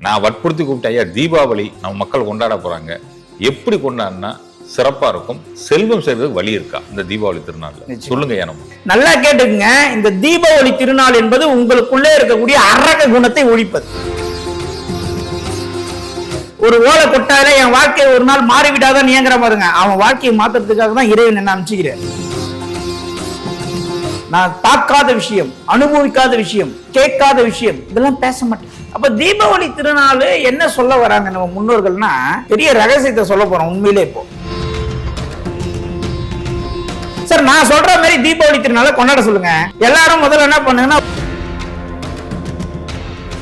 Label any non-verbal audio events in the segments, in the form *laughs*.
நான் வற்புறுத்தி கூப்பிட்ட ஐயா தீபாவளி நம்ம மக்கள் கொண்டாட போறாங்க. எப்படி கொண்டாடினா சிறப்பா இருக்கும். செல்வம் சேர்றதுக்கு வழி இருக்கா இந்த தீபாவளி நிச்சயமா. சொல்லுங்க நம்ம. நல்லா கேட்டுக்குங்க. இந்த தீபாவளி திருநாள் என்பது உங்களுக்குள்ளே இருக்கக்கூடிய அரக குணத்தை ஒழிப்பது. ஒரு ஓலை கொட்டாயில என் வாழ்க்கை ஒரு நாள் மாறிவிடாதான் இயங்குற பாருங்க. அவன் வாழ்க்கையை மாத்துறதுக்காக தான் இறைவன் என்ன அனுப்பிச்சுக்கிறேன் நான் பார்க்காத விஷயம் அனுபவிக்காத விஷயம் கேட்காத விஷயம் இதெல்லாம் பேச மாட்டேன். அப்ப தீபாவளி திருநாள் என்ன சொல்ல வராங்க நம்ம முன்னோர்கள்னா பெரிய ரகசியத்தை சொல்ல போறோம் உண்மையிலே இப்போ. சார் நான் சொல்ற மாதிரி தீபாவளி திருநாளை கொண்டாட சொல்லுங்க. எல்லாரும் முதல்ல என்ன பண்ணுங்கன்னா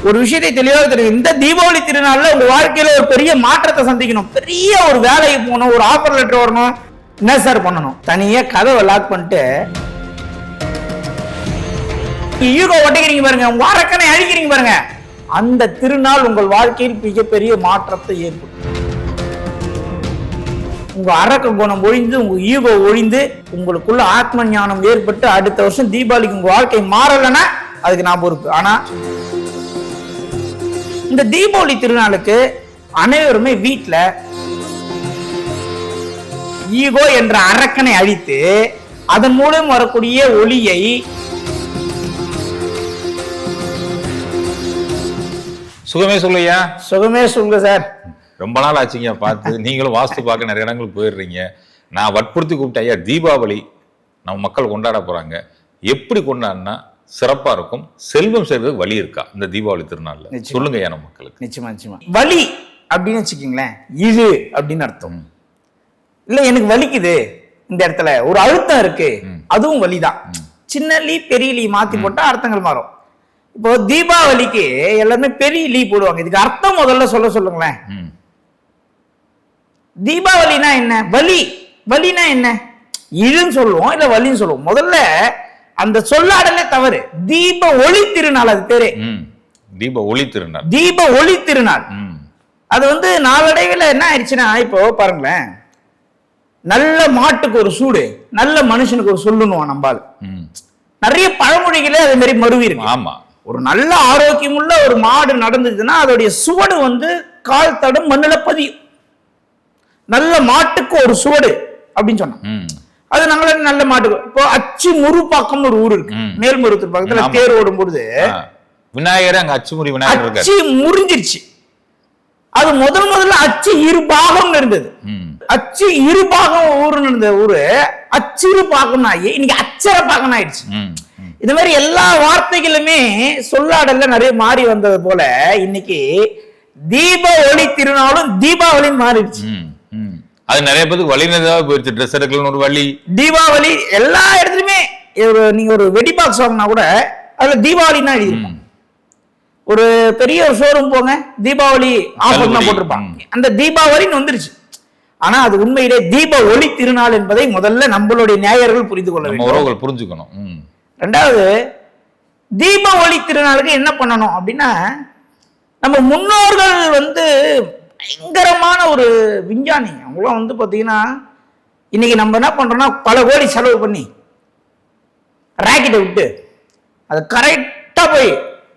ஒரு விஷயத்தை தெளிவாக தெரியும் இந்த தீபாவளி திருநாள்ல உங்க வாழ்க்கையில ஒரு பெரிய மாற்றத்தை சந்திக்கணும். பெரிய ஒரு வேலைக்கு போகணும் ஒரு ஆஃபர் லெட்டர் வரணும். என்ன சார் பண்ணணும்? தனியா கதவை லாக் பண்ணிட்டு ஈகோ ஒட்டிக்கிறீங்க பாருங்க உங்க அரக்கனை அழிக்கிறீங்க பாருங்க. அந்த திருநாள் உங்கள் வாழ்க்கையில் மிகப்பெரிய மாற்றத்தை ஏற்படும் உங்க அரக்க குணம் ஒழிந்து உங்க ஈகோ ஒழிந்து உங்களுக்குள்ள ஆத்ம ஞானம் ஏற்பட்டு அடுத்த வருஷம் தீபாவளிக்கு உங்க வாழ்க்கை மாறலைன்னா அதுக்கு நான் பொறுப்பு. ஆனா இந்த தீபாவளி திருநாளுக்கு அனைவருமே வீட்டில் ஈகோ என்ற அரக்கனை அழித்து அதன் மூலம் வரக்கூடிய ஒளியை சுகமே சொல்லையா சுகமே சொல்லுங்க சார். ரொம்ப நாள் ஆச்சுங்க பார்த்து. நீங்களும் வாஸ்து பார்க்க நிறைய இடங்களுக்கு போயிடுறீங்க. நான் வற்புறுத்தி கூப்பிட்ட ஐயா தீபாவளி நம்ம மக்கள் கொண்டாட போறாங்க. எப்படி கொண்டாடினா சிறப்பா இருக்கும். செல்வம் சேர்றதுக்கு வழி இருக்கா இந்த தீபாவளி திருநாள்ல. சொல்லுங்க ஐயா நம்ம மக்களுக்கு. நிச்சயமா நிச்சயமா. வலி அப்படின்னு வச்சுக்கீங்களேன் இது அப்படின்னு அர்த்தம். இல்ல எனக்கு வலிக்குது இந்த இடத்துல. ஒரு அழுத்தம் இருக்கு. அதுவும் வலிதான். சின்ன லீ பெரிய லீ மாத்தி போட்டா அர்த்தங்கள் மாறும். இப்போ தீபாவளிக்கு எல்லாருமே பெரிய லீ போடுவாங்க. இதுக்கு அர்த்தம் முதல்ல சொல்ல சொல்லுங்களேன். தீபாவளினா என்ன? வலி. வலினா என்ன? இழுன்னு சொல்லுவோம் இல்ல வலின்னு சொல்லுவோம். முதல்ல அந்த சொல்லாடலே தவறு. தீப ஒளி திருநாள் அது பேரு. தீப ஒளி திருநாள். தீப ஒளி திருநாள். அது வந்து நாளடைவில் என்ன ஆயிடுச்சுன்னா இப்போ பாருங்களேன். நல்ல மாட்டுக்கு ஒரு சூடு நல்ல மனுஷனுக்கு ஒரு சொல்லுணுவான் நம்பால். நிறைய பழமொழிகளே அதே மாதிரி மருவி இருக்கு. ஆமா. ஒரு நல்ல ஆரோக்கியமுள்ள ஒரு மாடு நடந்ததுன்னா அதோடைய சுவடு வந்து கால் தடம் மண்ணுல பதியும் நல்ல மாட்டுக்கு ஒரு சுவடு அப்படின்னு சொன்னான் ம். அது நாங்கள நல்ல மாட்டுக்கு இப்போ அச்சு முருப்பாக்கம்னு ஒரு ஊர் இருக்கு. மேல்மருவத்தூர் பக்கத்துல. தேர் ஓடும் பொழுது. விநாயகர் அங்க அச்சுமுறி விநாயகர் அச்சு முறிஞ்சிருச்சு அது முதல் முதல்ல அச்சு இரு பாகம் இருந்தது. அச்சு இரு பாகம் ஊருன்னு இருந்த ஊரு அச்சிறு பாகம் ஆகி இன்னைக்கு அச்சர பாகம் ஆயிடுச்சு. இந்த மாதிரி எல்லா வார்த்தைகளுமே சொல்லாடல்ல நிறைய மாறி வந்தது போல இன்னைக்கு தீப ஒளி திருநாளும் தீபாவளின்னு மாறிடுச்சு. அது நிறைய பேருக்கு வழிநதாக போயிடுச்சு ட்ரெஸ் எடுக்கலன்னு ஒரு வழி. தீபாவளி எல்லா இடத்துலயுமே ஒரு நீங்க ஒரு வெடி பாக்ஸ் வாங்கினா கூட அதுல தீபாவளின்னா எழுதிருக்கும் ஒரு பெரிய ஒரு ஷோரூம் போங்க தீபாவளி ஆஃபர் தள்ளுபடி. போட்டிருப்பாங்க. அந்த தீபாவளின்னு வந்துருச்சு. ஆனா அது உண்மையிலே தீப ஒளி திருநாள் என்பதை முதல்ல நம்மளுடைய நேயர்கள் புரிந்து கொள்ள வேண்டும். புரிஞ்சுக்கணும். ரெண்டாவது தீப ஒளி திருநாளுக்கு என்ன பண்ணணும் அப்படின்னா நம்ம முன்னோர்கள் வந்து பயங்கரமான ஒரு விஞ்ஞானி. அவங்களாம் வந்து பார்த்தீங்கன்னா இன்னைக்கு நம்ம என்ன பண்ணுறோன்னா பல கோடி செலவு பண்ணி ராக்கெட்டை விட்டு அது கரெக்டாக போய்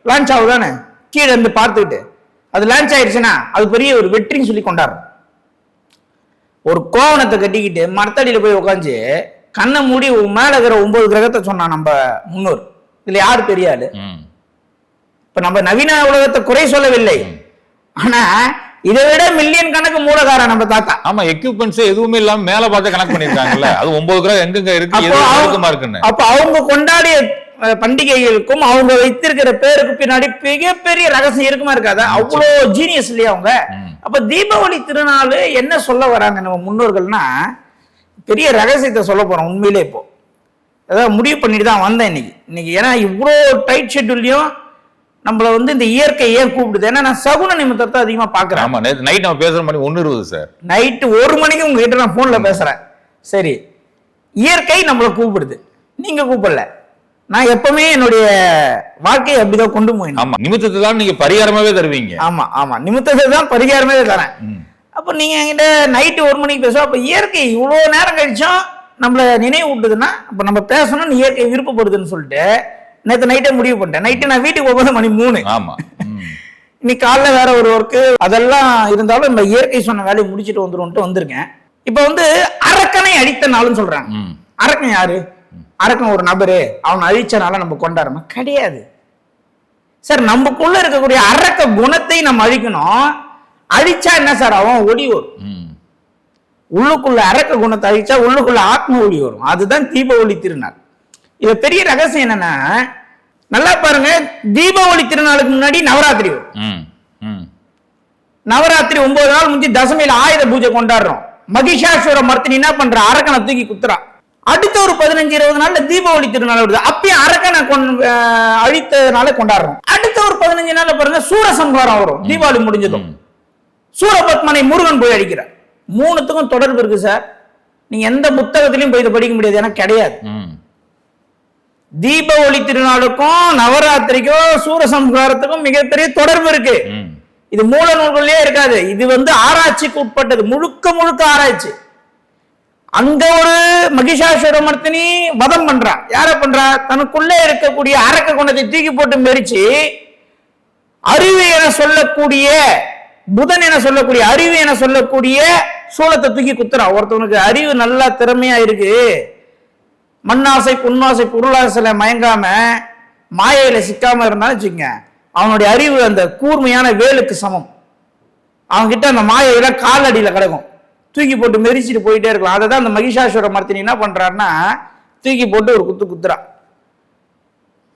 லான்ச் ஆகுதானே கீழே இருந்து பார்த்துக்கிட்டு அது லான்ச் ஆயிடுச்சுன்னா அது பெரிய ஒரு வெற்றின்னு சொல்லி கொண்டாடுறோம். ஒரு கோவணத்தை கட்டிக்கிட்டு மரத்தடியில் போய் உட்காந்து கண்ணை மூடி மேல இருக்கிற ஒன்பது கிரகத்தை சொன்னான் நம்ம முன்னோர். இதுல யாரு பெரிய ஆளு? ம். இப்ப நம்ம நவீன உலகத்தை குறை சொல்லவில்லை. ஆனா இதை விட மில்லியன் கணக்கு மூலகாரன் நம்ம தாத்தா. ஆமா எக்யூப்மெண்ட்ஸ் எதுவுமே இல்லாம மேல பார்த்து கணக்கு பண்ணிருக்காங்கல்ல அது ஒன்பது கிராம் எங்கெங்க இருக்கு? அப்போ அவங்க- நெருக்கமா இருக்குன்னு. அப்ப அவங்க கொண்டாடிய பண்டிகைகளுக்கும் அவங்க வைத்திருக்கிற பேருக்கு பின்னாடி மிகப்பெரிய ரகசியம் இருக்குமா இருக்காதா? அவ்வளோ ஜீனியஸ் இல்லையா அவங்க. அப்ப தீபாவளி திருநாள் என்ன சொல்ல வராங்க நம்ம முன்னோர்கள்னா பெரிய ரகசியத்தை சொல்ல போறோம் உண்மையிலே இப்போ. அதாவது முடிவு பண்ணிட்டு தான் வந்தேன் இன்னைக்கு. இன்னைக்கு ஏன்னா இவ்வளோ டைட் ஷெட்யூல்லையும் நம்மள வந்து இந்த இயற்கை ஏன் கூப்பிடுது? ஏன்னா நான் சகுன நிமித்தத்தை அதிகமா பாக்குறேன் ஆமா நேத்து நைட் நம்ம பேசுற மணி ஒண்ணு இருபது சார் நைட்டு ஒரு மணிக்கு உங்ககிட்ட நான் போன்ல பேசுறேன். சரி. இயற்கை நம்மளை கூப்பிடுது. நீங்க கூப்பிடல. நான் எப்பவுமே என்னுடைய வாழ்க்கையை அப்படிதான் கொண்டு போயினேன். ஆமா நிமித்தத்தை தான் நீங்க பரிகாரமாவே தருவீங்க. ஆமா ஆமா. நிமித்தத்தை தான் பரிகாரமே தரேன். அப்ப நீங்க என்கிட்ட நைட்டு ஒரு மணிக்கு பேசுவோம் அப்ப இயற்கை இவ்வளவு நேரம் கழிச்சும் நம்மள நினைவு விட்டுதுன்னா அப்ப நம்ம பேசணும்னு இயற்கை விருப்பப்படுதுன்னு சொல்லிட்டு நேற்று நைட்டே முடிவு பண்ணிட்டேன். நைட்டு நான் வீட்டுக்கு போகும்போது மணி மூணு. ஆமா. ம். இன்னைக்கு காலைல வேற ஒரு ஒர்க்கு அதெல்லாம் இருந்தாலும் நம்ம இயற்கை சொன்ன வேலையை முடிச்சுட்டு வந்துருவோம்ட்டு வந்திருக்கேன். இப்போ வந்து அரக்கனை அழித்த நாள்னு சொல்றாங்க. அரக்கன் யாரு? அரக்கன் ஒரு நபரு. அவன் அழிச்சனால நம்ம கொண்டாடுறோமா? கிடையாது. சார் நமக்குள்ள இருக்கக்கூடிய அரக்க குணத்தை நம்ம அழிக்கணும். அழிச்சா என்ன சார் அவன் ஒளி வரும். உள்ளுக்குள்ள அரக்க குணத்தை அழிச்சா உள்ளுக்குள்ள ஆத்ம ஒளி வரும். அதுதான் தீப ஒளி திருநாள். இது பெரிய ரகசியம் என்னன்னா நல்லா பாருங்க தீபாவளி திருநாளுக்கு முன்னாடி நவராத்திரி வரும். நவராத்திரி ஒன்பது நாள் முடிஞ்சு தசமியில ஆயுத பூஜை கொண்டாடுறோம். மகிஷாசுர மர்த்தினி என்ன பண்ற? அரக்கனை தூக்கி குத்துறா. அடுத்த ஒரு பதினஞ்சு இருபது நாள்ல தீபாவளி திருநாள் வருது. அப்பயும் அரக்கனை கொண் அஹ் அழித்ததுனால கொண்டாடுறோம். அடுத்த ஒரு பதினஞ்சு நாள்ல பாருங்க சூரசம்ஹாரம் வரும். தீபாவளி முடிஞ்சதும். சூரபத்மனை முருகன் போய் அடிக்கிறார். மூணுத்துக்கும் தொடர்பு இருக்கு சார். நீங்க எந்த புத்தகத்திலையும் போய் இதை படிக்க முடியாது எனக்கு கிடையாது. ம். தீபாவளி திருநாளுக்கும் நவராத்திரிக்கும் சூரசம்ஹாரத்துக்கும் மிகப்பெரிய தொடர்பு இருக்கு. இது மூல நூல்களே இருக்காது. இது வந்து ஆராய்ச்சிக்கு உட்பட்டது. முழுக்க முழுக்க ஆராய்ச்சி. அங்க ஒரு மகிஷாசுரமர்த்தினி வதம் பண்றா. யார பண்றா? தனக்குள்ளே இருக்கக்கூடிய அரக்க குணத்தை தூக்கி போட்டு மெரிச்சு அறிவு என சொல்லக்கூடிய புதன் என சொல்லக்கூடிய அறிவு என சொல்லக்கூடிய சூளத்தை தூக்கி குத்துறான் ஒருத்தவனுக்கு அறிவு நல்லா திறமையா இருக்கு. மண்ணாசை புண்ணாசை பொருளாசையில மயங்காம மாயையில சிக்காம இருந்தாலும் வச்சுக்கங்க அவனுடைய அறிவு அந்த கூர்மையான வேலுக்கு சமம். அவன்கிட்ட அந்த மாயையில காலடியில கிடக்கும். தூக்கி போட்டு மெரிச்சிட்டு போயிட்டே இருக்கலாம். அதை தான் அந்த மகிஷாசுர மர்த்தினி என்ன பண்றாருன்னா தூக்கி போட்டு ஒரு குத்து குத்துறான்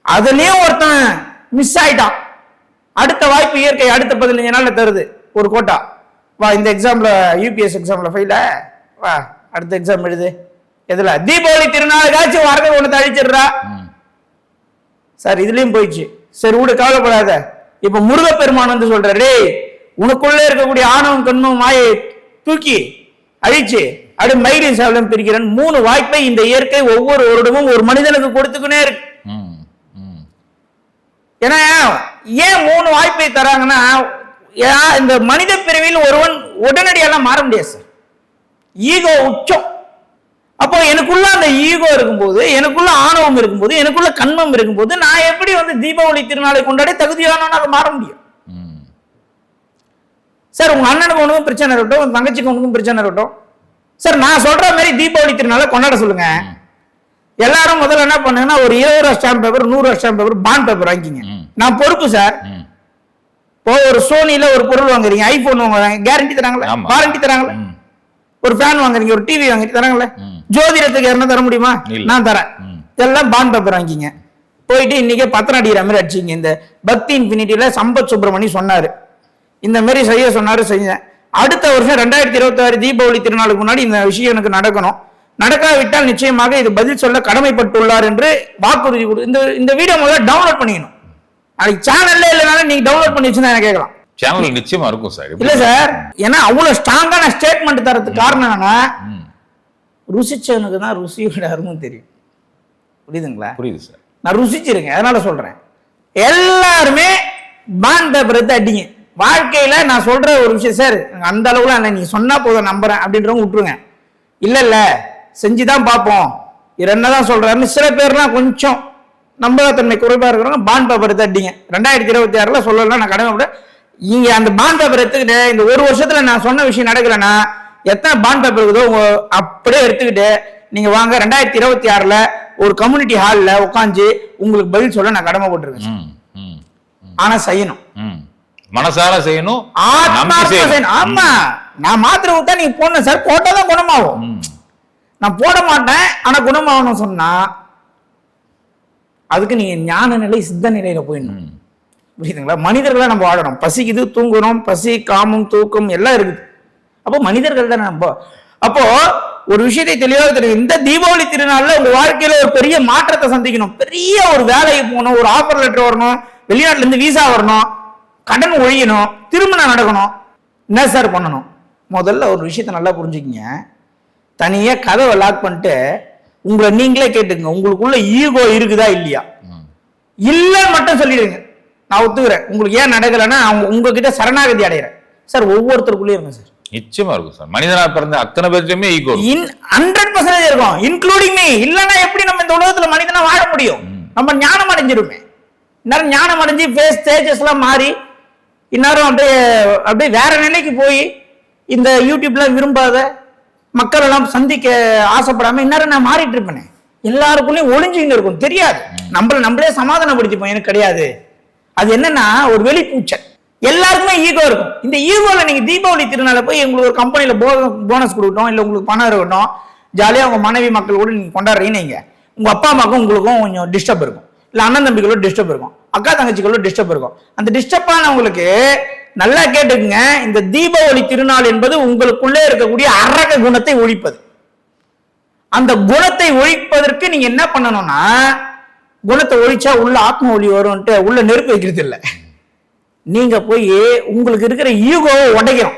அதுலயும் ஒருத்தன் மிஸ் ஆயிட்டான். அடுத்த வாய்ப்பு இயற்கை அடுத்த பதினஞ்சு நாள்ல தருது. ஒரு கோட்டா வா இந்த எக்ஸாம்ல யூபிஎஸ் எக்ஸாம்ல ஃபெயில வா அடுத்த எக்ஸாம் எழுது. எதுல? தீபாவளி திருநாளுக்காச்சும் வரத ஒன்று அழிச்சிடுறா. ம் சார் இதுலயும் போயிடுச்சு. சரி விடு கவலைப்படாத. இப்ப முருகப்பெருமான் வந்து சொல்றாரு டேய் உனக்குள்ள இருக்கக்கூடிய ஆணவம் கண்ணும் மாயை தூக்கி அழிச்சு அப்படி மயிரின் சேவலம் பிரிக்கிறேன். மூணு வாய்ப்பை இந்த இயற்கை ஒவ்வொரு வருடமும் ஒரு மனிதனுக்கு கொடுத்துக்கினே இருக்கு. ஏன்னா ஏன் மூணு வாய்ப்பை தராங்கன்னா இந்த மனித பிரிவில் ஒருவன் உடனடியெல்லாம் மாற முடியாது சார். ஈகோ உச்சம். அப்போ எனக்குள்ள அந்த ஈகோ இருக்கும்போது எனக்குள்ள ஆணவம் இருக்கும்போது எனக்குள்ள கண்மம் இருக்கும்போது நான் எப்படி வந்து தீபாவளி திருநாளை கொண்டாடி தகுதியானவனாக மாற முடியும்? சார் உங்க அண்ணனுக்கு ஒன்றுக்கும் பிரச்சனை இருக்கட்டும் உங்க தங்கச்சிக்கு ஒன்றுக்கும் பிரச்சனை இருக்கட்டும். சார் நான் சொல்ற மாதிரி தீபாவளி திருநாளை கொண்டாட சொல்லுங்க. எல்லாரும் முதல்ல என்ன பண்ணுங்கன்னா ஒரு இருபது ரூபா ஸ்டாம்ப் பேப்பர் நூறு ரூபா ஸ்டாம்ப் பேப்பர் பாண்ட் பேப்பர் வாங்கிக்கிங்க. ம். நான் பொறுப்பு சார். ஒரு சோனில ஒரு பொருள் வாங்குறீங்க ஐபோன் வாங்குறாங்க கேரண்டி தராங்களா. வாரண்டி தராங்களா ஒரு ஃபேன் வாங்குறீங்க ஒரு டிவி வாங்கி தராங்களா. ஜோதிடத்துக்கு என்ன தர முடியுமா. நான் தரேன். ம். எல்லாம் பாண்ட் பேப்பர் வாங்கிங்க போயிட்டு இன்னைக்கே பத்திரம் அடிக்கிற மாதிரி அடிச்சிங்க இந்த பக்தி இன்ஃபினிட்டியில சம்பத் சுப்பிரமணி சொன்னாரு. இந்த மாதிரி செய்ய சொன்னாரு செஞ்சேன் அடுத்த வருஷம் ரெண்டாயிரத்தி இருபத்தி ஆறு தீபாவளி திருநாளுக்கு முன்னாடி இந்த விஷயம் எனக்கு நடக்கணும். நடக்காவிட்டால் நிச்சயமாக இது பதில் சொல்ல கடமைப்பட்டுள்ளார் என்று வாக்குறுதி கொடு இந்த இந்த வீடியோ முதல்ல டவுன்லோட் பண்ணிக்கணும். நாளைக்கு சேனல்ல இல்லைனாலும் நீங்க டவுன்லோட் பண்ணி வச்சுருந்தா எனக்கு கேட்கலாம்? சேனல் நிச்சயமா இருக்கும் சார் இல்ல சார் ஏன்னா அவ்வளவு ஸ்ட்ராங்கான ஸ்டேட்மெண்ட் தரதுக்கு காரணம் என்னன்னா ருசிச்சவனுக்கு தான் ருசியோட அருமை தெரியும். புரியுதுங்களா? புரியுது சார் நான் ருசிச்சிருக்கேன் அதனால சொல்றேன். எல்லாருமே பேப்பர் எடுத்து அடிங்க. வாழ்க்கையில நான் சொல்ற ஒரு விஷயம் சார் அந்த அளவுல நீங்க சொன்னா போதும் நம்புறேன் அப்படின்றவங்க விட்டுருங்க. இல்ல இல்ல செஞ்சுதான் பார்ப்போம். இது என்னதான் சொல்றாருன்னு சில பேர்லாம் கொஞ்சம் நம்பகத்தன்மை குறைவா இருக்கிறவங்க பாண்ட் பேப்பர் எடுத்து அடிங்க ரெண்டாயிரத்தி இருபத்தி ஆறுல சொல்லலாம் நான் கடமை இங்க அந்த பாண்ட் பேப்பர் எடுத்துக்கிட்டு இந்த ஒரு வருஷத்துல நான் சொன்ன விஷயம் நடக்கலைன்னா எத்தனை பாண்ட் பேப்பர் இருக்குதோ உங்க அப்படியே எடுத்துக்கிட்டு நீங்க வாங்க ரெண்டாயிரத்தி இருபத்தி ஆறுல ஒரு கம்யூனிட்டி ஹால்ல உட்காந்து உங்களுக்கு பதில் சொல்ல நான் கடமைப்பட்டிருக்கேன் ம் ம் ஆனா செய்யணும். மனசார செய்யணும். ஆமா. நான் மாத்திரை விட்டா நீங்க போடணும் சார். போட்டாதான் குணமாகும். நான் போட மாட்டேன் ஆனா குணமாகணும் சொன்னா அதுக்கு நீங்க ஞான நிலை சித்த நிலையில போயிடணும். புரியுதுங்களா? மனிதர்களா நம்ம வாழணும். பசிக்குது தூங்குறோம். பசி காமம் தூக்கம் எல்லாம் இருக்குது. அப்போ மனிதர்கள் தான் நம்ம? அப்போ ஒரு விஷயத்தை தெளிவாக தெரியும். இந்த தீபாவளி திருநாள்ல உங்க வாழ்க்கையில ஒரு பெரிய மாற்றத்தை சந்திக்கணும். பெரிய ஒரு வேலைக்கு போகணும் ஒரு ஆஃபர் லெட்டர் வரணும் வெளிநாட்டுல இருந்து விசா வரணும் கடன் ஒழியணும் திருமணம் நடக்கணும் என்ன சார் பண்ணணும். முதல்ல ஒரு விஷயத்தை நல்லா புரிஞ்சுக்கிங்க. தனியா கதவை லாக் பண்ணிட்டு உங்களை நீங்களே கேட்டுங்க உங்களுக்குள்ள ஈகோ இருக்குதா இல்லையா? இல்லைன்னு மட்டும் சொல்லிடுங்க. நான் ஒத்துக்கிறேன். உங்களுக்கு ஏன் நடக்கலைன்னா அவங்க உங்ககிட்ட சரணாகதி அடைகிறேன் சார் ஒவ்வொருத்தருக்குள்ளேயும் இருக்கும் சார். நிச்சயமா இருக்கும் சார். மனிதனா பிறந்த அத்தனை பேர்த்தையுமே ஈகோ இன் ஹண்ட்ரட் பர்சன்டேஜ் இருக்கும். இன்க்ளூடிங் மீ இல்லைன்னா எப்படி நம்ம இந்த உலகத்துல மனிதனா வாழ முடியும்? நம்ம ஞானம் அடைஞ்சிருமே. நேரம் ஞானம் அடைஞ்சு ஃபேஸ் ஸ்டேஜஸ் எல்லாம் மாறி இந்நேரம் அப்படியே அப்படியே வேற நிலைக்கு போய் இந்த யூடியூப்ல விரும்பாத மக்கள் எல்லாம் சந்திக்க ஆசைப்படாம இந்நேரம் நான் மாறிட்டு இருப்பேனே. எல்லாருக்குள்ளயும் ஒளிஞ்சுங்க இருக்கும். தெரியாது. நம்மள நம்மளே சமாதானப்படுத்திப்போம். எனக்கு கிடையாது. அது என்னன்னா ஒரு வெளிப்பூச்சல். எல்லாருக்குமே ஈகோ இருக்கும். இந்த ஈகோல நீங்க தீபாவளி திருநாள போய் உங்களுக்கு ஒரு கம்பெனில போனஸ் கொடுக்கட்டும் இல்ல உங்களுக்கு பணம் இருக்கட்டும் ஜாலியா உங்க மனைவி மக்கள் கூட நீங்க கொண்டாடுறீங்க நீங்க. உங்க அப்பா அம்மாக்கும் உங்களுக்கும் கொஞ்சம் டிஸ்டர்ப் இருக்கும். இல்ல அண்ணன் தம்பிகளோட டிஸ்டர்ப் இருக்கும். அக்கா தங்கச்சிகளோட டிஸ்டர்ப் இருக்கும். அந்த டிஸ்டர்ப் ஆனவங்களுக்கு நல்லா கேட்டுக்குங்க. இந்த தீபாவளி திருநாள் என்பது உங்களுக்குள்ளே இருக்கக்கூடிய அரக குணத்தை ஒழிப்பது. அந்த குணத்தை ஒழிப்பதற்கு நீங்க என்ன பண்ணணும்னா குணத்தை ஒழிச்சா உள்ள ஆத்ம ஒளி வரும்ன்ட்டு உள்ள நெருப்பு வைக்கிறது இல்லை. நீங்க போய் உங்களுக்கு இருக்கிற ஈகோவை உடைக்கணும்.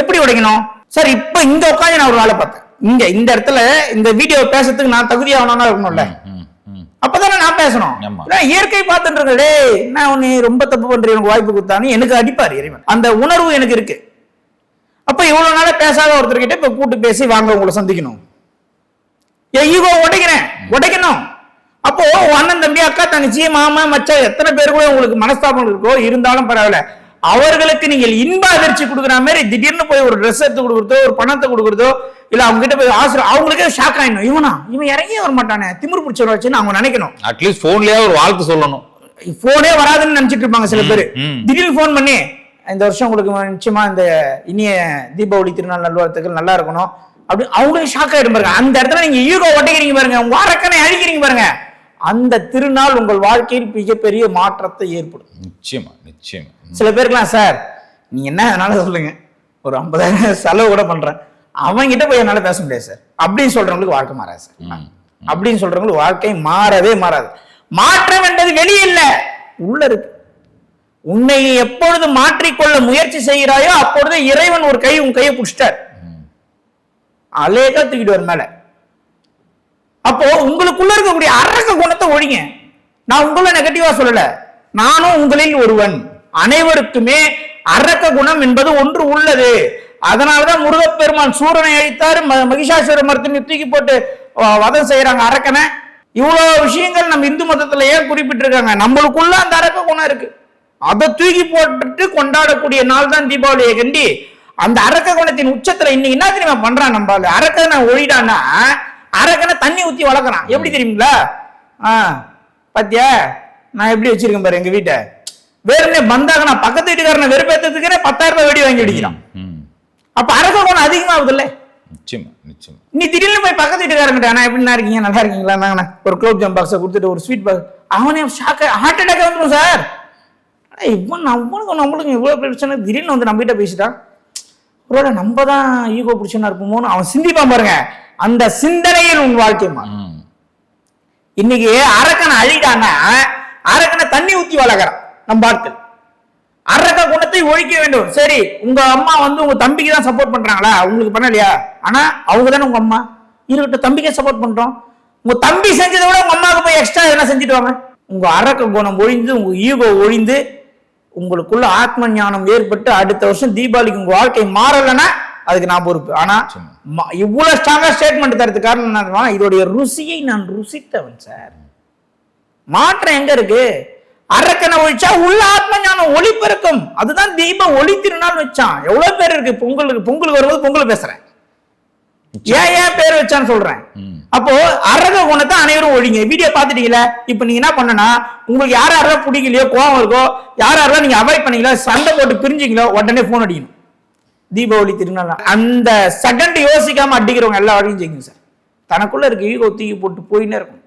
எப்படி உடைக்கணும்? சார் இப்போ இங்க உட்காந்து நான் ஒரு வேலை பார்த்தேன். இங்க இந்த இடத்துல இந்த வீடியோ பேசுறதுக்கு நான் தகுதியாகணும்னா இருக்கணும்ல. அப்பதானே நான் பேசணும். இயற்கை பார்த்துட்டு இருக்கேன் நான் உன்னை ரொம்ப தப்பு பண்றேன் எனக்கு வாய்ப்பு கொடுத்தான்னு எனக்கு அடிப்பாரு இறைவன். அந்த உணர்வு எனக்கு இருக்கு. அப்ப இவ்வளவு நாளா பேசாத ஒருத்தர்கிட்ட இப்ப கூட்டு பேசி வாங்க உங்களை சந்திக்கணும். என் ஈகோ உடைக்கிறேன். உடைக்கணும். அப்போ அண்ணன் தம்பி அக்கா தங்கச்சி மாமா மச்சான் எத்தனை பேர் கூட உங்களுக்கு மனஸ்தாபம் இருக்கோ இருந்தாலும் பரவாயில்ல. அவர்களுக்கு நீங்கள் இன்ப அதிர்ச்சி கொடுக்குற மாதிரி திடீர்னு போய் ஒரு ட்ரெஸ் எடுத்து கொடுக்குறதோ ஒரு பணத்தை கொடுக்குறதோ இல்ல அவங்க கிட்ட போய் ஆசிரியர் அவங்களுக்கே ஷாக் ஆயிடணும். இவனா? இவன் இறங்கியே வர மாட்டானே. திமிரு பிடிச்சவன் வச்சுன்னு அவங்க நினைக்கணும். அட்லீஸ்ட் போன்லயே ஒரு வாழ்த்து சொல்லணும். போனே வராதுன்னு நினைச்சிட்டு இருப்பாங்க சில பேர். திடீர்னு ஃபோன் பண்ணி இந்த வருஷம் உங்களுக்கு நிச்சயமா இந்த இனிய தீபாவளி திருநாள் நல்வாழ்த்துக்கள் நல்லா இருக்கணும். அப்படி அவங்களே ஷாக் ஆயிடும் பாருங்க. அந்த இடத்துல நீங்க ஈகோ ஒட்டைக்கிறீங்க பாருங்க. உங்க அரக்கனை அழிக்கிறீங்க பாருங்க. அந்த திருநாள் உங்கள் வாழ்க்கையில் மிகப்பெரிய மாற்றத்தை ஏற்படும். நிச்சயமா நிச்சயமா. சில பேருக்குலாம் சார் நீங்க என்ன அதனால சொல்லுங்க? ஒரு ஐம்பதாயிரம் செலவு கூட பண்றேன். அவன் கிட்ட போய் என்னால பேச முடியாது சார். அப்படின்னு சொல்றவங்களுக்கு வாழ்க்கை மாறாது சார். அப்படின்னு சொல்றவங்களுக்கு வாழ்க்கை மாறவே மாறாது. மாற்றம் என்பது வெளியே இல்ல உள்ள இருக்கு. உன்னை எப்பொழுது மாற்றிக்கொள்ள முயற்சி செய்கிறாயோ அப்பொழுது இறைவன் ஒரு கை உன் கையை பிடிச்சிட்டார். அலேக்கா தூக்கிட்டு வர மேல. அப்போ உங்களுக்குள்ள இருக்கக்கூடிய அரக்க குணத்தை ஒழிங்க. நான் உங்களை நெகட்டிவா சொல்லல. நானும் உங்களில் ஒருவன். அனைவருக்குமே அரக்க குணம் என்பது ஒன்று உள்ளது. அதனாலதான் முருகப்பெருமான் சூரனை அழித்தாரு ம- மகிஷாசுர மரத்தினை தூக்கி போட்டு வதம் செய்யறாங்க அரக்கனை. இவ்வளவு விஷயங்கள் நம்ம இந்து மதத்துல ஏன் குறிப்பிட்டிருக்காங்க? நம்மளுக்குள்ள அந்த அரக்க குணம் இருக்கு. அதை தூக்கி போட்டுட்டு கொண்டாடக்கூடிய நாள் தான் தீபாவளியை கண்டி அந்த அரக்க குணத்தின் உச்சத்துல இன்னைக்கு என்ன தெரியுமா பண்றான் நம்மளால அரக்கனை ஒழிடான்னா அரக்கனை தண்ணி ஊத்தி வளர்க்குறான். எப்படி தெரியுங்களா? ஆ பாத்தியா? நான் எப்படி வச்சிருக்கேன் பாரு எங்க வீட்டை. வேறுனே வந்தாங்க நான் பக்கத்து வீட்டுக்காரனை வெறுப்பேற்றதுக்குனே பத்தாயிரம் ரூபாய் வெடி வாங்கி அடிக்கிறான். அப்ப அரக்க குணம் அதிகமாகுது இல்ல நிச்சயமா நிச்சயமா. நீ திடீர்னு போய் பக்கத்து வீட்டுக்காரங்கிட்ட அண்ணா எப்படின்னா இருக்கீங்க? நல்லா இருக்கீங்களா? நாங்கண்ணா ஒரு குலோப் ஜாம் பாக்ஸை கொடுத்துட்டு ஒரு ஸ்வீட் பாக்ஸ் அவனே ஷாக் ஹார்ட் அட்டாக் வந்துடும் சார். இவன் நம்மளுக்கு நம்மளுக்கு இவ்வளவு பிரச்சனை. திடீர்னு வந்து நம்ம கிட்ட பேசிட்டான். ஒருவேளை நம்ம தான் ஈகோ பிடிச்சனா இருப்போமோன்னு அவன் சிந்திப்பான் பாருங்க. அந்த சிந்தனையில் உன் வாழ்க்கை மாறும். இன்னைக்கு அரக்கனை அழிடான்னா அரக்கனை தண்ணி ஊத்தி வளர்க்குறான் நம்ம ஆட்கள் அரக்க குணத்தை ஒழிக்க வேண்டும். சரி உங்க அம்மா வந்து உங்க தம்பிக்கு தான் சப்போர்ட் பண்றாங்களா? உங்களுக்கு பண்ணலையா? ஆனா அவங்க தானே உங்க அம்மா. இருக்கட்டும் தம்பிக்கே சப்போர்ட் பண்றோம். உங்க தம்பி செஞ்சதை விட உங்க அம்மாவுக்கு போய் எக்ஸ்ட்ரா என்ன செஞ்சுட்டு வாங்க? உங்க அரக்க குணம் ஒழிந்து உங்க ஈகோ ஒழிந்து உங்களுக்குள்ள ஆத்ம ஞானம் ஏற்பட்டு அடுத்த வருஷம் தீபாவளிக்கு உங்க வாழ்க்கை மாறலைன்னா அதுக்கு நான் பொறுப்பு. ஆனா நிச்சயமா. ம- இவ்வளவு ஸ்ட்ராங்கா ஸ்டேட்மெண்ட் தரதுக்கு காரணம்? இதோடைய ருசியை நான் ருசித்தவன் சார் மாற்றம் எங்க இருக்கு? அரக்கனை ஒழிச்சா உள்ள ஆத்ம ஞானம் ஒளி பிறக்கும் அதுதான் தீபம் ஒளி திருநாள் வச்சான். எவ்வளவு பேர் இருக்கு? பொங்கலுக்கு பொங்கலுக்கு வரும்போது பொங்கல் பேசுறேன். ஏன் ஏன் பேர் வச்சான்னு சொல்றேன். அப்போ அரக குணத்தை அனைவரும் ஒழிங்க. வீடியோ பார்த்துட்டீங்களா இப்போ நீங்க என்ன பண்ணனா உங்களுக்கு யார் யாரெல்லாம் பிடிக்கலையோ கோவம் இருக்கோ யார் யாரெல்லாம் நீங்க அவாய்ட் பண்ணீங்களோ சண்டை போட்டு பிரிஞ்சீங்களோ உடனே போன் அடிக்கணும். தீபாவளி திருநாள். அந்த செகண்ட் யோசிக்காம அடிக்கிறவங்க எல்லா வழியும் செய்யுங்க சார். தனக்குள்ள இருக்க ஈகோ தூக்கி போட்டு போயின்னே இருக்கும்.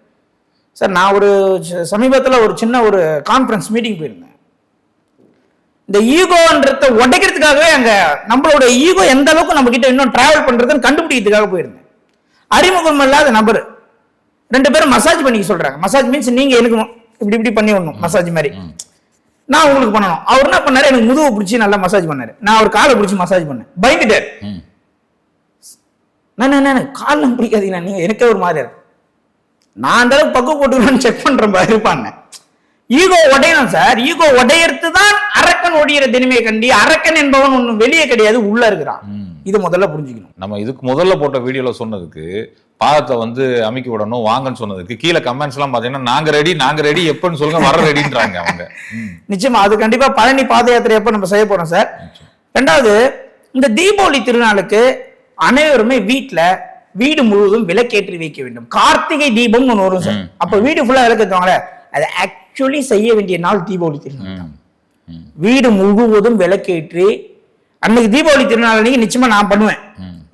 சார் நான் ஒரு ச- ஒரு சின்ன ஒரு கான்ஃபரன்ஸ் மீட்டிங் போயிருந்தேன். இந்த ஈகோன்றத உடைக்கிறதுக்காகவே அங்கே நம்மளோட ஈகோ எந்த அளவுக்கு நம்ம கிட்ட இன்னும் டிராவல் பண்ணுறதுன்னு கண்டுபிடிக்கிறதுக்காக போயிருந்தேன். அறிமுகம் இல்லாத நபர். ரெண்டு பேரும் மசாஜ் பண்ணிக்க சொல்றாங்க. மசாஜ் மீன்ஸ் நீங்க எனக்கு இப்படி இப்படி பண்ணி விடணும். மசாஜ் மாதிரி. நான் உங்களுக்கு பண்ணணும். அவர் என்ன பண்ணாரு? எனக்கு முதுகு பிடிச்சி நல்லா மசாஜ் பண்ணாரு. நான் அவர் காலை பிடிச்சி மசாஜ் பண்ணேன். பயந்துட்டார். நான் நான் காலம் பிடிக்காதீங்க. நீங்க எனக்கே ஒரு மாதிரி இருக்கு. நான் அந்த அளவுக்கு பக்கு போட்டுக்கணும்னு செக் பண்ற மாதிரி இருப்பாங்க ஈகோ உடையணும் சார் ஈகோ உடையறது தான் அரக்கன் ஒடியிற தினமே கண்டி அரக்கன் என்பவன் ஒண்ணும் வெளியே கிடையாது உள்ள இருக்கிறான். இது முதல்ல புரிஞ்சுக்கணும். நம்ம இதுக்கு முதல்ல போட்ட வீடியோல சொன்னதுக்கு பாதத்தை வந்து அமைக்க விடணும் வாங்கன்னு சொன்னதுக்கு கீழே கமெண்ட்ஸ் எல்லாம் பாத்தீங்கன்னா நாங்க ரெடி நாங்க ரெடி எப்பன்னு சொல்லுங்க வர ரெடின்றாங்க அவங்க. *laughs* நிச்சயமா அது கண்டிப்பா பழனி பாத யாத்திரை எப்ப நம்ம செய்ய போறோம் சார்? ரெண்டாவது இந்த தீபாவளி திருநாளுக்கு அனைவருமே வீட்ல வீடு முழுவதும் விளக்கேற்றி வைக்க வேண்டும். கார்த்திகை தீபம் ஒன்று வரும் சார். அப்ப வீடு ஃபுல்லா விளக்கேற்றுவாங்களே அது ஆக்சுவலி செய்ய வேண்டிய நாள் தீபாவளி திருநாள். வீடு முழுவதும் விளக்கேற்றி அன்னைக்கு தீபாவளி திருநாள் அன்னைக்கு நிச்சயமா நான் பண்ணுவேன்.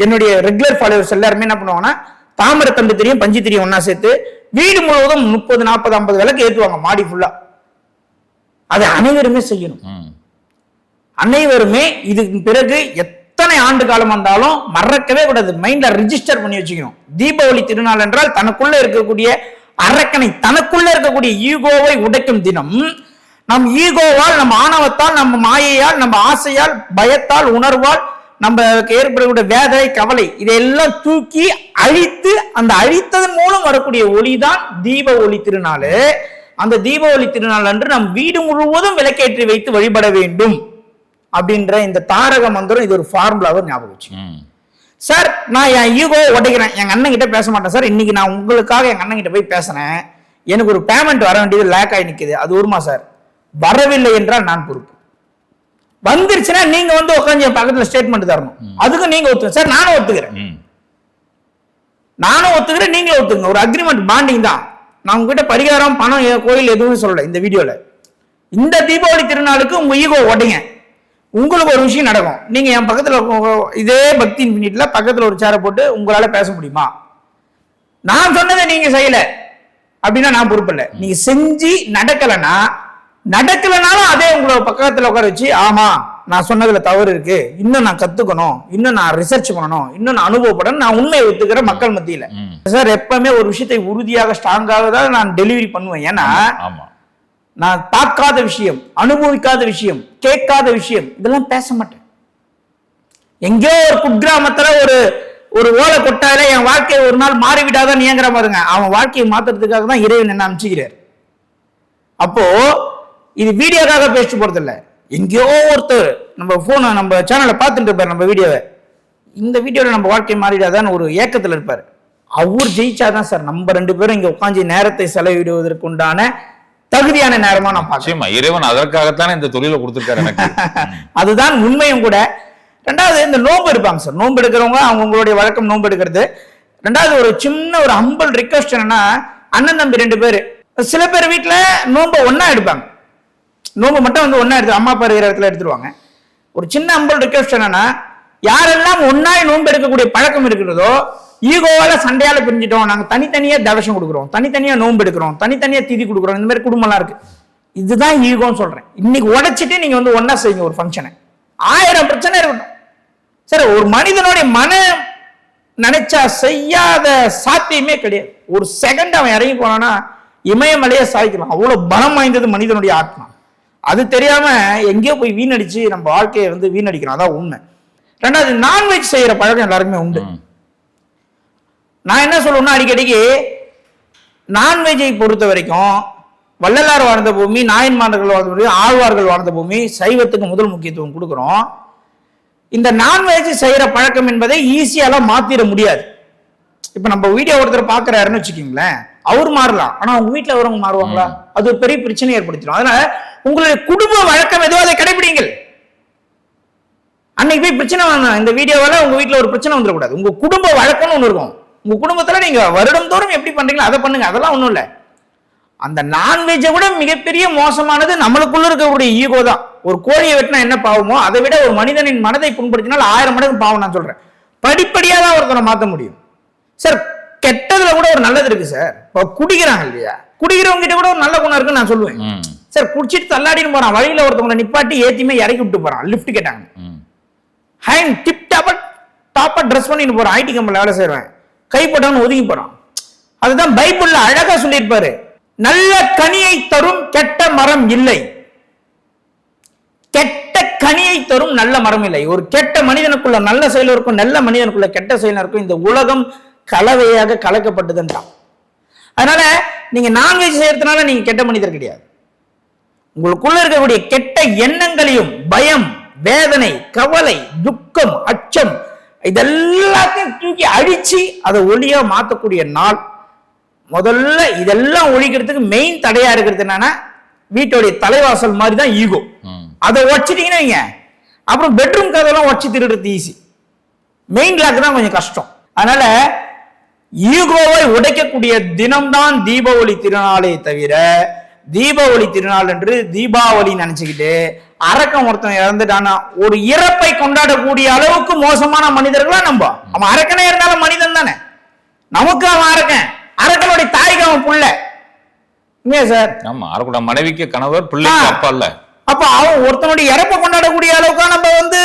என்னுடைய ரெகுலர் ஃபாலோவர்ஸ் எல்லாருமே என்ன பண்ணுவாங்கன்னா தாமரை தண்டு தெரியும் பஞ்சு தெரியும் ஒண்ணா சேர்த்து வீடு முழுவதும் முப்பது நாற்பது ஐம்பது விளக்கு ஏத்துவாங்க மாடி ஃபுல்லா அதை அனைவருமே செய்யணும். அனைவருமே இதுக்கு பிறகு எத்தனை ஆண்டு காலம் வந்தாலும் மறக்கவே கூடாது. மைண்ட்ல ரிஜிஸ்டர் பண்ணி வச்சுக்கணும். தீபாவளி திருநாள் என்றால் தனக்குள்ள இருக்கக்கூடிய அரக்கனை தனக்குள்ள இருக்கக்கூடிய ஈகோவை உடைக்கும் தினம். நம் ஈகோவால் நம்ம ஆணவத்தால் நம்ம மாயையால் நம்ம ஆசையால் பயத்தால் உணர்வால் நம்ம ஏற்படக்கூடிய வேதனை கவலை இதையெல்லாம் தூக்கி அழித்து அந்த அழித்ததன் மூலம் வரக்கூடிய ஒளி தான் தீப ஒளி திருநாள். அந்த தீபாவளி திருநாள் அன்று நம் வீடு முழுவதும் விளக்கேற்றி வைத்து வழிபட வேண்டும் அப்படின்ற இந்த தாரக மந்திரம் இது ஒரு ஃபார்முலாவை ஞாபகம் வச்சு. சார் நான் என் ஈகோ உடைக்கிறேன். எங்க அண்ணன் கிட்ட பேச மாட்டேன். சார் இன்னைக்கு நான் உங்களுக்காக எங்க அண்ணன் கிட்ட போய் பேசினேன் எனக்கு ஒரு பேமெண்ட் வர வேண்டியது லேக் ஆகி நிக்குது. அது வருமா சார். வரவில்லை என்றால் நான் பொறுப்பு. வந்துருச்சுன்னா நீங்க வந்து உட்காந்து என் பக்கத்துல ஸ்டேட்மெண்ட் தரணும். அதுக்கு நீங்க ஒத்துங்க சார் நானும் ஒத்துக்கிறேன். நானும் ஒத்துக்கிறேன் நீங்களும் ஒத்துங்க. ஒரு அக்ரிமெண்ட் பாண்டிங் தான். நான் உங்ககிட்ட பரிகாரம் பணம் கோயில் எதுவும் சொல்லல இந்த வீடியோல. இந்த தீபாவளி திருநாளுக்கு உங்க ஈகோ உடைங்க. உங்களுக்கு ஒரு விஷயம் நடக்கும். நீங்க என் பக்கத்துல இதே பக்தி இன்ஃபினிட்ல பக்கத்துல ஒரு சேரை போட்டு உங்களால பேச முடியுமா? நான் சொன்னதை நீங்க செய்யல. அப்படின்னா நான் பொறுப்பில்ல. நீங்க செஞ்சு நடக்கலைன்னா நடக்கலைனாலும் அதே உங்களை பக்கத்துல உட்கார வச்சு ஆமா நான் சொன்னதுல தவறு இருக்கு. இன்னும் நான் கத்துக்கணும். இன்னும் நான் ரிசர்ச் பண்ணணும். இன்னும் நான் அனுபவப்படணும். நான் உண்மையை ஒத்துக்கிறேன் மக்கள் மத்தியில. சார் எப்பவுமே ஒரு விஷயத்தை உறுதியாக ஸ்ட்ராங்காக தான் நான் டெலிவரி பண்ணுவேன். ஏன்னா நான் பார்க்காத விஷயம் அனுபவிக்காத விஷயம் கேட்காத விஷயம் இதெல்லாம் பேச மாட்டேன். எங்கேயோ ஒரு குக்கிராமத்துல ஒரு ஒரு ஓலை கொட்டாயில என் வாழ்க்கை ஒரு நாள் மாறிவிடாதான் இயங்குற பாருங்க. அவன் வாழ்க்கையை மாத்துறதுக்காக தான் இறைவன் என்ன அமைச்சுக்கிறார் அப்போ இது வீடியோக்காக பேசிட்டு போறது இல்ல எங்கேயோ ஒருத்தர் நம்ம போனை நம்ம சேனலை பார்த்துட்டு இருப்பார் நம்ம வீடியோவை. இந்த வீடியோல நம்ம வாழ்க்கை மாறிடாதான்னு ஒரு ஏக்கத்துல இருப்பார். அவர் ஜெயிச்சாதான் சார் நம்ம ரெண்டு பேரும் இங்க உட்காந்து நேரத்தை செலவிடுவதற்கு உண்டான தகுதியான நேரமா நான் நிச்சயமா இறைவன் அதற்காகத்தானே இந்த தொழிலை கொடுத்திருக்காரு எனக்கு. *laughs* அதுதான் உண்மையும் கூட. ரெண்டாவது இந்த நோன்பு எடுப்பாங்க சார். நோன்பு எடுக்கிறவங்க அவங்களுடைய வழக்கம் நோன்பு எடுக்கிறது. ரெண்டாவது ஒரு சின்ன ஒரு ஹம்பல் ரிக்வஸ்ட் என்னன்னா அண்ணன் தம்பி ரெண்டு பேர். சில பேர் வீட்டில் நோன்பை ஒண்ணா எடுப்பாங்க. நோம்பு மட்டும் வந்து ஒன்றா எடுத்து அம்மா அப்பா இருக்கிற இடத்துல எடுத்துருவாங்க. ஒரு சின்ன அம்பல் ரிக்வெஸ்ட் என்னன்னா யாரெல்லாம் ஒன்னாய் நோன்பு எடுக்கக்கூடிய பழக்கம் இருக்கிறதோ ஈகோவால சண்டையால பிரிஞ்சிட்டோம் நாங்கள் தனித்தனியாக தவசம் கொடுக்குறோம் தனித்தனியாக நோன்பு எடுக்கிறோம் தனித்தனியாக திதி கொடுக்குறோம் இந்த மாதிரி குடும்பம்லாம் இருக்கு. இதுதான் ஈகோன்னு சொல்றேன். இன்னைக்கு உடைச்சிட்டு நீங்க வந்து ஒன்னா செய்யுங்க ஒரு ஃபங்க்ஷனை ஆயிரம் பிரச்சனை இருக்கட்டும். சரி ஒரு மனிதனுடைய மன நினைச்சா செய்யாத சாத்தியமே கிடையாது. ஒரு செகண்ட் அவன் இறங்கி போனானா இமயமலையே சாய்க்கலாம். அவ்வளவு பலம் வாய்ந்தது மனிதனுடைய ஆத்மா. அது தெரியாம எங்கேயோ போய் வீணடிச்சு நம்ம வாழ்க்கையை வந்து வீணடிக்கிறோம். அதான் உண்மை. ரெண்டாவது நான்வெஜ் செய்யற பழக்கம் எல்லாருக்குமே உண்டு. நான் என்ன சொல்லுவேன்னா அடிக்கடிக்கு நான்வெஜ்ஜை பொறுத்த வரைக்கும் வள்ளலார் வாழ்ந்த பூமி நாயன்மார்கள் வாழ்ந்த பூமி ஆழ்வார்கள் வாழ்ந்த பூமி சைவத்துக்கு முதல் முக்கியத்துவம் கொடுக்குறோம். இந்த நான்வெஜ் செய்யற பழக்கம் என்பதை ஈஸியாலாம் மாத்திர முடியாது. இப்ப நம்ம வீடியோ ஒருத்தர் பாக்குறாருன்னு வச்சுக்கீங்களேன் அவர் மாறலாம். ஆனா உங்க வீட்டுல வரவங்க மாறுவாங்களா? அது ஒரு பெரிய பிரச்சனை ஏற்படுத்திடும். அதனால உங்களுடைய குடும்ப வழக்கம் எதுவோ அதை கடைபிடிங்கள். அன்னைக்கு போய் பிரச்சனை இந்த வீடியோவில் உங்க வீட்டில் ஒரு பிரச்சனை வந்துடக்கூடாது உங்க குடும்ப வழக்கம்னு ஒன்று இருக்கும். உங்க குடும்பத்தில் நீங்க வருடம் தோறும் எப்படி பண்றீங்களோ அதை பண்ணுங்க. அதெல்லாம் ஒன்றும் இல்லை. அந்த நான்வெஜ்ஜை விட மிகப்பெரிய மோசமானது நம்மளுக்குள்ள இருக்கக்கூடிய ஈகோ தான். ஒரு கோழியை வெட்டினா என்ன பாவமோ அதை விட ஒரு மனிதனின் மனதை புண்படுத்தினால் ஆயிரம் மடங்கு பாவம் நான் சொல்றேன். படிப்படியாக தான் ஒருத்தனை மாற்ற முடியும். சார் கெட்டதுல கூட ஒரு நல்லது இருக்கு சார். இப்போ குடிக்கிறாங்க இல்லையா? குடிக்கிறவங்க கிட்ட கூட ஒரு நல்ல குணம் இருக்குன்னு நான் சொல்லுவேன். சார் குடிச்சிட்டு தள்ளாடின்னு போறான். வழியில ஒருத்தவங்களை நிப்பாட்டி ஏத்திமே இறக்கி விட்டு போறான். லிஃப்ட் கேட்டாங்க. ஹேண்ட் டிப் டாப்பா டாப்பா ட்ரெஸ் பண்ணிட்டு போறான். ஐடி கம்பெனில வேலை செய்றேன் கை போட்டவன் ஒதுங்கி போறான். அதுதான் பைபிள்ல அழகா சொல்லியிருப்பாரு. நல்ல கனியை தரும் கெட்ட மரம் இல்லை. கெட்ட கனியை தரும் நல்ல மரம் இல்லை. ஒரு கெட்ட மனிதனுக்குள்ள நல்ல செயல் இருக்கும் நல்ல மனிதனுக்குள்ள கெட்ட செயல் இருக்கும் இந்த உலகம் கலவையாக கலக்கப்பட்டதுன்றான். அதனால நீங்க நான்வெஜ் செய்யறதுனால நீங்க கெட்ட மனிதர் கிடையாது. உங்களுக்குள்ள இருக்கக்கூடிய கெட்ட எண்ணங்களையும் பயம் வேதனை கவலை துக்கம் அச்சம் இதெல்லாத்தையும் தூக்கி அழிச்சு அதை ஒளியா மாத்தக்கூடிய நாள். முதல்ல இதெல்லாம் ஒழிக்கிறதுக்கு மெயின் தடையா இருக்கிறது என்னன்னா வீட்டுடைய தலைவாசல் மாதிரி தான் ஈகோ. அதை உடச்சிட்டீங்கன்னா வைங்க அப்புறம் பெட்ரூம் கதெல்லாம் உடச்சி திருடுறது ஈஸி மெயின் லாக் தான் கொஞ்சம் கஷ்டம். அதனால ஈகோவை உடைக்கக்கூடிய தினம்தான் தீபாவளி திருநாளே தவிர தீபாவளி திருநாள் என்று தீபாவளி நினைச்சுக்கிட்டு அரக்கன் ஒருத்தன் இறந்துட்டானா ஒரு இறப்பை கொண்டாடக்கூடிய அளவுக்கு மோசமான மனிதர்களா நம்ம? அவன் அரக்கனே இருந்தாலும் மனிதன் தானே? நமக்கு அவன் அரக்கன். அரக்கனுடைய தாய்க்கு அவன் புள்ள. உண்மையா சார்? ஆமா அரக்கூட மனைவிக்கு கணவர் பிள்ளைக்கு ஆ. அப்பா இல்ல. அப்ப அவன் ஒருத்தனுடைய இறப்பை கொண்டாடக்கூடிய அளவுக்கு நம்ம வந்து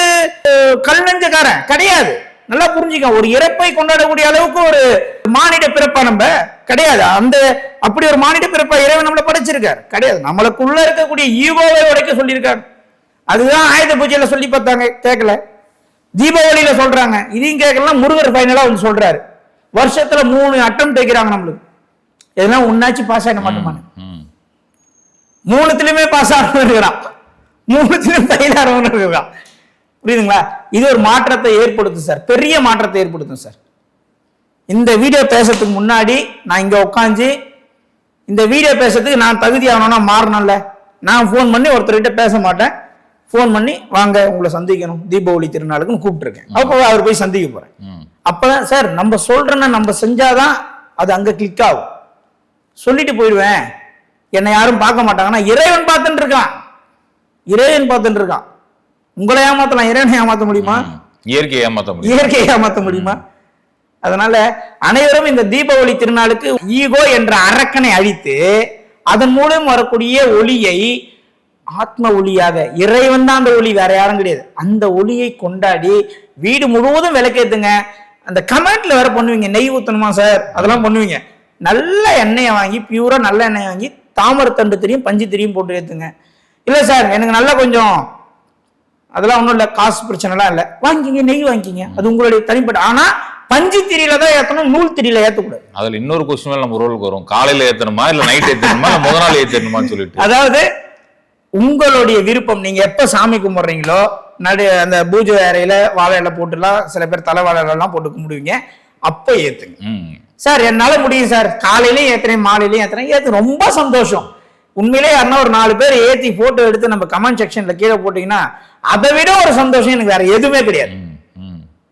கல் நெஞ்சக்காரன். கிடையாது. நல்லா புரிஞ்சுக்க ஒரு இறப்பை கொண்டாடக்கூடிய அளவுக்கு ஒரு மானிட பிறப்பா நம்ம கிடையாது. அந்த அப்படி ஒரு மானிட பிறப்பா இறைவன் நம்மளை படைச்சிருக்காரு. கிடையாது. நம்மளுக்குள்ள இருக்கக்கூடிய ஈகோவை உடைக்க சொல்லியிருக்காரு. அதுதான் ஆயுத பூஜையில சொல்லி பார்த்தாங்க கேட்கல தீபாவளியில சொல்றாங்க. இதையும் கேட்கலாம் முருகர் ஃபைனலா வந்து சொல்றாரு. வருஷத்துல மூணு அட்டம் வைக்கிறாங்க நம்மளுக்கு. இதெல்லாம் உன்னாச்சு பாஸ் ஆகிட மாட்டோமான்னு. ம். மூணுத்திலுமே பாஸ் ஆனவன் இருக்கிறான். மூணுத்திலும் ஃபெயில் இருக்கிறான். புரியுதுங்களா? இது ஒரு மாற்றத்தை ஏற்படுத்தும் சார். பெரிய மாற்றத்தை ஏற்படுத்தும் சார். இந்த வீடியோ பேசுறதுக்கு முன்னாடி நான் இங்க உட்காந்து இந்த வீடியோ பேசுறதுக்கு நான் தகுதி ஆகணும்னா மாறணும்ல? நான் ஃபோன் பண்ணி ஒருத்தர்கிட்ட பேச மாட்டேன். ஃபோன் பண்ணி வாங்க உங்களை சந்திக்கணும். தீபாவளி திருநாளுக்குன்னு கூப்பிட்டுருக்கேன். அப்போ அவர் போய் சந்திக்க போறேன். ம். அப்பதான் சார் நம்ம சொல்றேன்னா நம்ம செஞ்சாதான் அது அங்க கிளிக் ஆகும். சொல்லிட்டு போயிடுவேன். என்னை யாரும் பார்க்க மாட்டாங்கன்னா இறைவன் பார்த்துட்டு இருக்கான். இறைவன் பார்த்துட்டு இருக்கான். உங்களை ஏமாத்தலாம் இறைவனை ஏமாத்த முடியுமா. இயற்கையை ஏமாத்த முடியும்? இயற்கையை ஏமாத்த முடியுமா? அதனால அனைவரும் இந்த தீபாவளி திருநாளுக்கு ஈகோ என்ற அரக்கனை அழித்து அதன் மூலம் வரக்கூடிய ஒளியை ஆத்ம ஒளியாக இறைவன் தான் அந்த ஒளி வேற யாரும் கிடையாது. அந்த ஒளியை கொண்டாடி வீடு முழுவதும் விளக்கேத்துங்க. அந்த கமெண்ட்ல வேற பண்ணுவீங்க நெய் ஊத்தணுமா சார்? அதெல்லாம் பண்ணுவீங்க. நல்ல எண்ணெயை வாங்கி பியூரா நல்ல எண்ணெயை வாங்கி தாமரை தண்டு திரியும் பஞ்சு திரியும் போட்டு ஏத்துங்க. இல்ல சார் எனக்கு நல்லா கொஞ்சம் அதெல்லாம் ஒண்ணும் இல்ல காசு பிரச்சனைலாம் இல்ல. வாங்கிங்க நெய் வாங்கிக்கிங்க. அது உங்களுடைய தனிப்பட்ட ஆனா பஞ்சு திரியில தான் ஏத்தணும் நூல் திரியில ஏத்தக்கூடாது. அதுல இன்னொரு கொஸ்டின் நம்ம ரோலுக்கு வரும். காலையில ஏத்தணுமா இல்ல நைட் ஏத்தணுமா இல்ல முத நாள் ஏத்தணுமான்னு சொல்லிட்டு? அதாவது உங்களுடைய விருப்பம் நீங்க எப்ப சாமி கும்பிடுறீங்களோ நடு அந்த பூஜை அறையில வாழை இலை போட்டுலாம் சில பேர் தலை வாழை இலைலாம் போட்டு கும்பிடுவீங்க. அப்ப ஏத்துங்க. ம். சார் என்னால முடியும் சார். காலையிலயும் ஏத்துறேன் மாலையிலயும் ஏத்துறேன். ஏத்து ரொம்ப சந்தோஷம். உண்மையிலே யாருன்னா ஒரு நாலு பேர் ஏத்தி போட்டோ எடுத்து நம்ம கமெண்ட் செக்ஷன்ல கீழே போட்டீங்கன்னா அதை விட ஒரு சந்தோஷம் எனக்கு வேற எதுவுமே கிடையாது.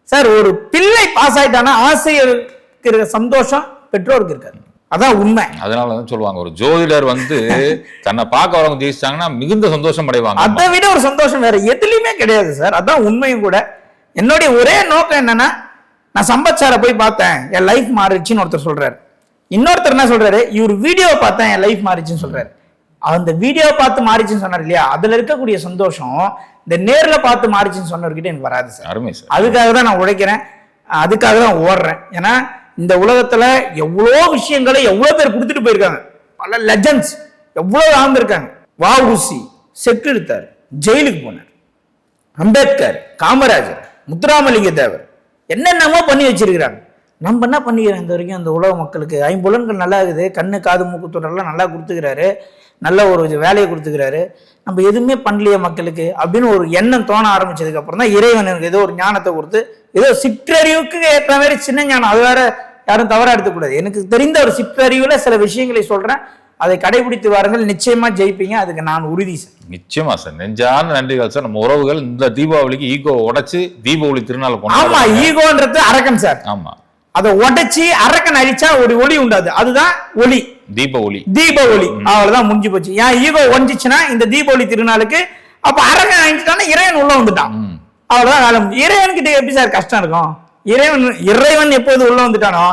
சார் ஒரு பிள்ளை பாஸ் ஆயிட்டானா ஆசிரியருக்கு இருக்கிற சந்தோஷம் பெற்றோருக்கு இருக்காது. அதான் உண்மை. அதனால தான் சொல்லுவாங்க ஒரு ஜோதிடர் வந்து *laughs* தன்னை பார்க்க வரவங்க ஜெயிச்சிட்டாங்கன்னா மிகுந்த சந்தோஷம் அடைவாங்க. அதை விட ஒரு சந்தோஷம் வேற எதுலயுமே கிடையாது சார். அதான் உண்மையும் கூட. என்னுடைய ஒரே நோக்கம் என்னன்னா நான் சம்பத் சாரை போய் பார்த்தேன் என் லைஃப் மாறிடுச்சுன்னு ஒருத்தர் சொல்றாரு. இன்னொருத்தர் என்ன சொல்றாரு? இவர் வீடியோ பார்த்தேன் என் லைஃப் மாறிச்சுன்னு சொல்றாரு. அந்த வீடியோ பார்த்து மாறிச்சுன்னு சொன்னார் இல்லையா? அதுல இருக்கக்கூடிய சந்தோஷம் இந்த நேர்ல பார்த்து மாறிச்சுன்னு சொன்னவர்கிட்ட எனக்கு வராது சார். அருமை சார். அதுக்காக தான் நான் உழைக்கிறேன். அதுக்காக தான் ஓடுறேன். ஏன்னா இந்த உலகத்துல எவ்வளோ விஷயங்களை எவ்வளோ பேர் கொடுத்துட்டு போயிருக்காங்க. பல லெஜண்ட்ஸ் எவ்வளோ வாழ்ந்திருக்காங்க. வாவுசி செக்கு எடுத்தார் ஜெயிலுக்கு போனார். அம்பேத்கர் காமராஜர் முத்துராமலிங்க தேவர் என்னென்னமோ பண்ணி வச்சிருக்கிறாங்க. நம்ம என்ன பண்ணிக்கிறோம்? இந்த வரைக்கும் அந்த உலக மக்களுக்கு ஐம்புலன்கள் நல்லா இருக்குது கண்ணு காது மூக்கு தொடரெல்லாம் நல்லா கொடுத்துக்கிறாரு. நல்ல ஒரு வேலையை கொடுத்துக்கிறாரு. நம்ம எதுவுமே பண்ணலையே மக்களுக்கு அப்படின்னு ஒரு எண்ணம் தோண ஆரம்பிச்சதுக்கு அப்புறம் தான் இறைவன் எனக்கு ஏதோ ஒரு ஞானத்தை கொடுத்து ஏதோ சிற்றறிவுக்கு ஏற்ற மாதிரி சின்ன ஞானம். அது வேற யாரும் தவறா எடுத்துக்கூடாது. எனக்கு தெரிந்த ஒரு சிற்றறிவுல சில விஷயங்களை சொல்றேன். அதை கடைபிடித்து வாருங்கள். நிச்சயமா ஜெயிப்பீங்க. அதுக்கு நான் உறுதி சார். நிச்சயமா சார். நெஞ்சார்ந்த நன்றிகள் சார். நம்ம உறவுகள் இந்த தீபாவளிக்கு ஈகோ உடைச்சு தீபாவளி திருநாள் ஆமா ஈகோன்றது அரக்கன் சார். ஆமா. அதை உடைச்சி அரக்கன் அழிச்சா ஒரு ஒளி உண்டாது. அதுதான் ஒளி. தீப ஒளி தீப ஒளி அவ்வளவுதான் முடிஞ்சு போச்சு. ஏன் ஈகோ ஒஞ்சிச்சுன்னா இந்த தீபாவளி திருநாளுக்கு அப்ப அரக்கன் அழிச்சிட்டான்னா இறைவன் உள்ள வந்துட்டான். அவ்வளவுதான் வேலை இறைவன்கிட்ட எப்படி சார் கஷ்டம் இருக்கும்? இறைவன் இறைவன் எப்போது உள்ள வந்துட்டானோ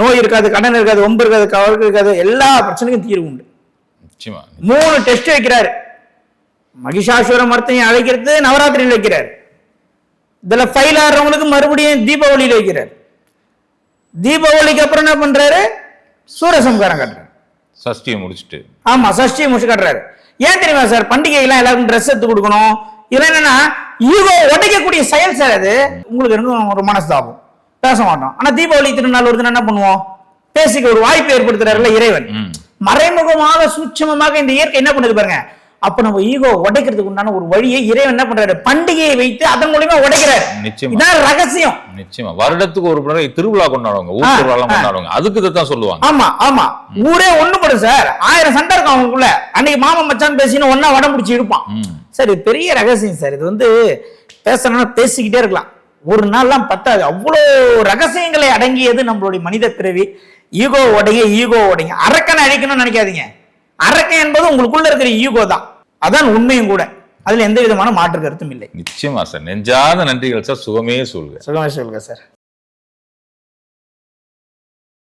நோய் இருக்காது கடன் இருக்காது ஒம்பு இருக்காது கவலை இருக்காது எல்லா பிரச்சனைக்கும் தீர்வு உண்டு. மூணு டெஸ்ட் வைக்கிறாரு. மகிஷாசுர மர்த்தையும் அழைக்கிறது நவராத்திரியில் வைக்கிறார். இதுல ஃபைல் ஆடுறவங்களுக்கு மறுபடியும் தீபாவளியில வைக்கிறார். தீபாவளிக்கு அப்புறம் என்ன பண்றாரு? சூரசம்காரம் கட்டுறாரு. சஷ்டியை முடிச்சுட்டு. ஆமா சஷ்டியை முடிச்சு கட்டுறாரு. ஏன் தெரியுமா சார்? பண்டிகைலாம் எல்லாருக்கும் ட்ரெஸ் எடுத்து கொடுக்கணும். இதெல்லாம் என்னன்னா ஈகோ உடைக்கக்கூடிய செயல் சார் அது. உங்களுக்கு எனக்கு ஒரு மனஸ்தாபம். பேச மாட்டோம். ஆனா தீபாவளி திருநாள் வருதுன்னா என்ன பண்ணுவோம்? பேசிக்க ஒரு வாய்ப்பு ஏற்படுத்துறாருல்ல இறைவன். மறைமுகமாக சூட்சமமாக இந்த இயற்கை என்ன பண்ணுது பாருங்க? அப்ப நம்ம ஈகோ உடைக்கிறதுக்கு உண்டான ஒரு வழியை இறைவன் என்ன பண்றாரு? பண்டிகையை வைத்து அதன் மூலியமா உடைக்கிறாரு. நிச்சயமா. இதான் ரகசியம். நிச்சயமா. வருடத்துக்கு ஒரு முறை திருவிழா கொண்டாடுவாங்க. ஊர் திருவிழா. கொண்டாடுவாங்க. அதுக்கு இதைத்தான் சொல்லுவாங்க. ஆமா ஆமா. ஊரே ஒண்ணுபடும் சார். ஆயிரம் சண்டை இருக்கும் அவங்களுக்குள்ள. அன்னைக்கு மாமன் மச்சான் பேசின்னு ஒன்னா வடம் பிடிச்சி இருப்பான். சார் இது பெரிய ரகசியம் சார். இது வந்து பேசணும்னா பேசிக்கிட்டே இருக்கலாம். ஒரு நாள்லாம் பத்தாது. அவ்வளோ ரகசியங்களை அடங்கியது நம்மளுடைய மனித பிறவி. ஈகோ உடைங்க ஈகோ உடைங்க அரக்கனை அழிக்கணும்னு நினைக்காதீங்க. அரக்கன் என்பது உங்களுக்குள்ள இருக்கிற ஈகோ தான். அதான் உண்மையும் கூட. அதுல எந்த விதமான மாற்று கருத்தும் இல்லை. நிச்சயமா சார். நெஞ்சாத நன்றிகள் சார். சுகமே சொல்க சுகமே சொல்லுங்க சார்.